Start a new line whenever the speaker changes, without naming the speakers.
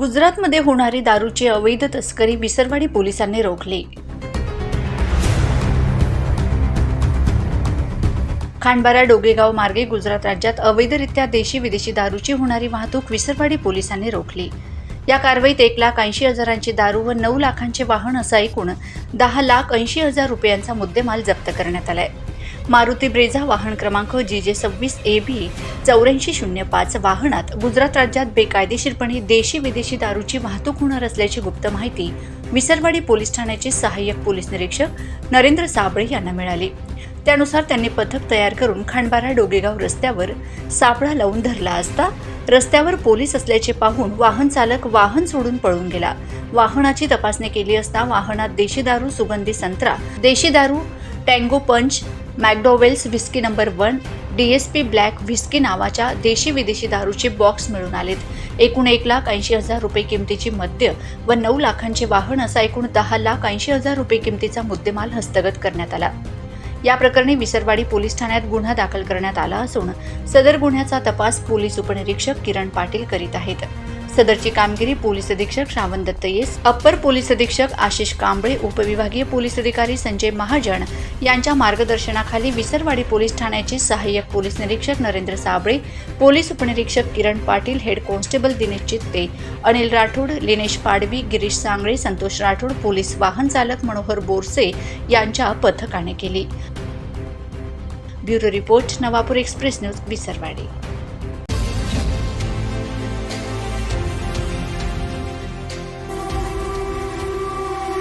गुजरातमध्ये होणारी दारूची अवैध तस्करी विसरवाडी पोलिसांनी रोखली. खांडबारा डोगेगाव मार्गे गुजरात राज्यात अवैधरित्या देशी विदेशी दारूची होणारी वाहतूक विसरवाडी पोलिसांनी रोखली. या कारवाईत एक लाख ऐंशी हजारांची दारू व नऊ लाखांचे वाहन असा एकूण दहा लाख ऐंशी हजार रुपयांचा मुद्देमाल जप्त करण्यात आलाय. मारुती ब्रेझा वाहन क्रमांक जी जे सव्वीस ए बी चौऱ्याऐंशी शून्य पाच वाहनात गुजरात राज्यात बेकायदेशीरपणे देशी विदेशी दारूची वाहतूक होणार असल्याची गुप्त माहिती विसरवाडी पोलीस ठाण्याचे सहाय्यक पोलीस निरीक्षक नरेंद्र साबळे यांना मिळाली. त्यानुसार त्यांनी पथक तयार करून खांडबारा डोगेगाव रस्त्यावर सापळा लावून धरला असता रस्त्यावर पोलीस असल्याचे पाहून वाहन चालक वाहन सोडून पळून गेला. वाहनाची तपासणी केली असता वाहनात देशी दारू सुगंधी संत्रा देशी दारू tango punch McDowell's whisky number one DSP black whisky नावाच्या देशी विदेशी दारूचे बॉक्स मिळून आलेत. एकूण एक लाख ऐंशी हजार रुपये किमतीची मद्य व नऊ लाखांचे वाहन असा एकूण दहा लाख ऐंशी हजार रुपये किमतीचा मुद्देमाल हस्तगत करण्यात आला. या प्रकरणी विसरवाडी पोलीस ठाण्यात गुन्हा दाखल करण्यात आला असून सदर गुन्ह्याचा तपास पोलीस उपनिरीक्षक किरण पाटील करीत आहेत. सदरची कामगिरी पोलीस अधीक्षक Shravan Datta yes. Upper police अधीक्षक आशिष कांबळे उपविभागीय पोलीस अधिकारी संजय महाजन यांच्या मार्गदर्शनाखाली विसरवाडी पोलीस ठाण्याचे सहाय्यक पोलीस निरीक्षक नरेंद्र साबळे पोलीस उपनिरीक्षक Kiran Patil head constable Dinesh Chitte Anil Rathod Linesh Padvi Girish Sangle Santosh Rathod police वाहन चालक मनोहर बोरसे यांच्या पथकाने केली. Bureau report Navapur express news Visarwadi.